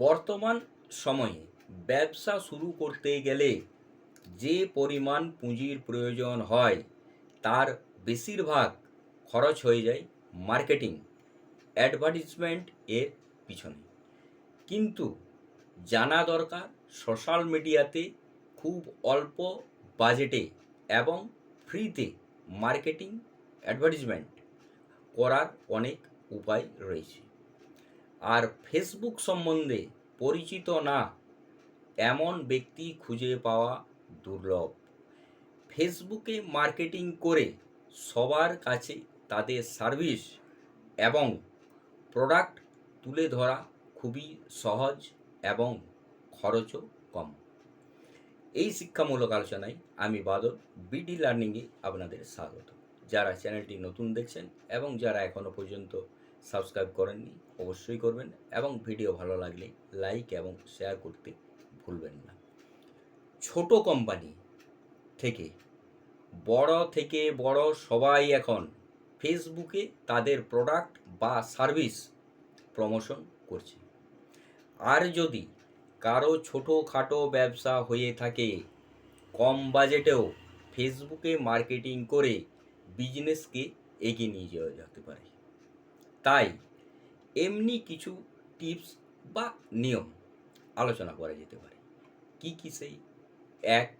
বর্তমান সময়ে ব্যবসা শুরু করতে গেলে যে পরিমাণ পুঁজির প্রয়োজন হয়, তার বেশিরভাগ খরচ হয়ে যায় মার্কেটিং, অ্যাডভার্টিজমেন্ট এর পিছনে। কিন্তু জানা দরকার, সোশ্যাল মিডিয়াতে খুব অল্প বাজেটে এবং ফ্রিতে মার্কেটিং, অ্যাডভার্টিজমেন্ট করার অনেক উপায় রয়েছে। আর ফেসবুক সম্বন্ধে পরিচিত না, এমন ব্যক্তি খুঁজে পাওয়া দুর্লভ। ফেসবুকে মার্কেটিং করে সবার কাছে তাদের সার্ভিস এবং প্রোডাক্ট তুলে ধরা খুবই সহজ এবং খরচও কম। এই শিক্ষামূলক আলোচনায় আমি বাদল বিডি লার্নিংয়ে আপনাদের স্বাগত। যারা চ্যানেলটি নতুন দেখছেন এবং যারা এখনও পর্যন্ত সাবস্ক্রাইব করেননি, অবশ্যই করবেন এবং ভিডিও ভালো লাগলে লাইক এবং শেয়ার করতে ভুলবেন না। ছোট কোম্পানি থেকে, বড় থেকে বড় সবাই এখন ফেসবুকে তাদের প্রোডাক্ট বা সার্ভিস প্রমোশন করছে। আর যদি কারও ছোটোখাটো ব্যবসা হয়ে থাকে, কম বাজেটেও ফেসবুকে মার্কেটিং করে বিজনেসকে এগিয়ে নিয়ে যাওয়া যেতে পারে। তাই এমনি কিছু টিপস বা নিয়ম আলোচনা করা যেতে পারে। কি কি সেই? এক,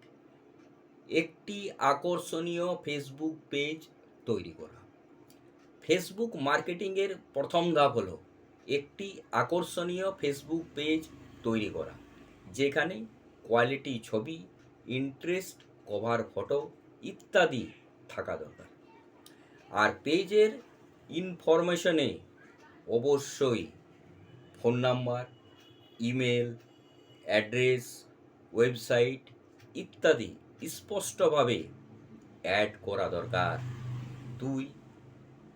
একটি আকর্ষণীয় ফেসবুক পেজ তৈরি করা। ফেসবুক মার্কেটিংয়ের প্রথম ধাপ হলো একটি আকর্ষণীয় ফেসবুক পেজ তৈরি করা, যেখানে কোয়ালিটি ছবি ইন্টারেস্ট কভার ফটো ইত্যাদি থাকা দরকার। আর পেজের ইনফরমেশনে অবশ্যই phone number, email, address, website ইত্যাদি স্পষ্টভাবে অ্যাড করা দরকার। দুই,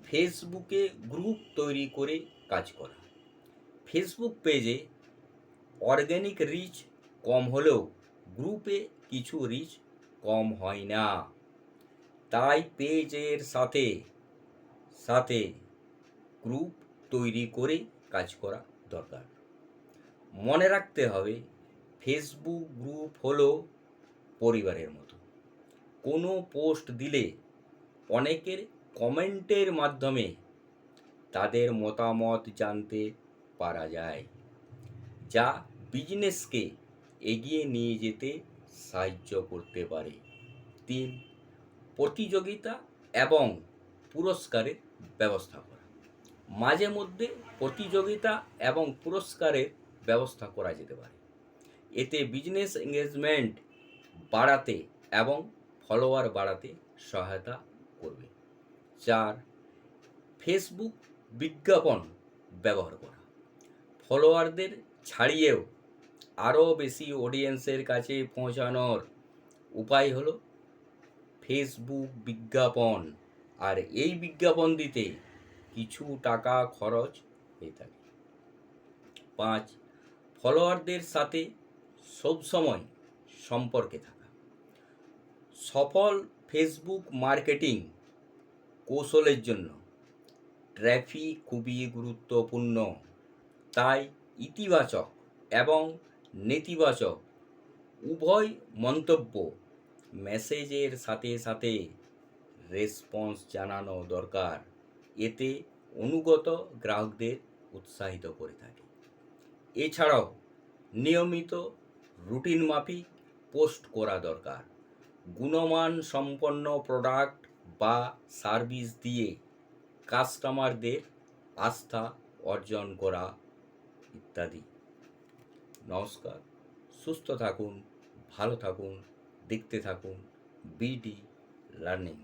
ফেসবুকে গ্রুপ তৈরি করে কাজ করা। ফেসবুক পেজে অর্গ্যানিক রিচ কম হলেও গ্রুপে কিছু রিচ কম হয় না। তাই পেজের সাথে সাথে গ্রুপ তৈরি করে কাজ করা দরকার। মনে রাখতে হবে ফেসবুক গ্রুপ হলো পরিবারের মতো। কোনো পোস্ট দিলে অনেকের কমেন্টের মাধ্যমে তাদের মতামত জানতে পারা যায়, যা বিজনেসকে এগিয়ে নিয়ে যেতে সাহায্য করতে পারে। তিন, প্রতিযোগিতা এবং পুরস্কারের ব্যবস্থা করা মাঝে মধ্যে প্রতিযোগিতা এবং পুরস্কারের ব্যবস্থা করা যেতে পারে। এতে বিজনেস এঙ্গেজমেন্ট বাড়াতে এবং ফলোয়ার বাড়াতে সহায়তা করবে। চার ফেসবুক বিজ্ঞাপন ব্যবহার করা। ফলোয়ারদের ছাড়িয়েও আরও বেশি অডিয়েন্সের কাছে পৌঁছানোর উপায় হলো ফেসবুক বিজ্ঞাপন। আর এই বিজ্ঞাপন দিতে কিছু টাকা খরচ হয়ে থাকে। পাঁচ ফলোয়ারদের সাথে সবসময় সম্পর্কে থাকা। সফল ফেসবুক মার্কেটিং কৌশলের জন্য ট্র্যাফিক খুবই গুরুত্বপূর্ণ। তাই ইতিবাচক এবং নেতিবাচক উভয় মন্তব্য মেসেজের সাথে সাথে রেসপন্স জানানো দরকার। এতে অনুগত গ্রাহকদের উৎসাহিত করে থাকে। এছাড়াও নিয়মিত রুটিন মাফিক পোস্ট করা দরকার। গুণমান সম্পন্ন প্রোডাক্ট বা সার্ভিস দিয়ে কাস্টমারদের আস্থা অর্জন করা ইত্যাদি। নমস্কার। সুস্থ থাকুন, ভালো থাকুন, দেখতে থাকুন, বিডি লার্নিং।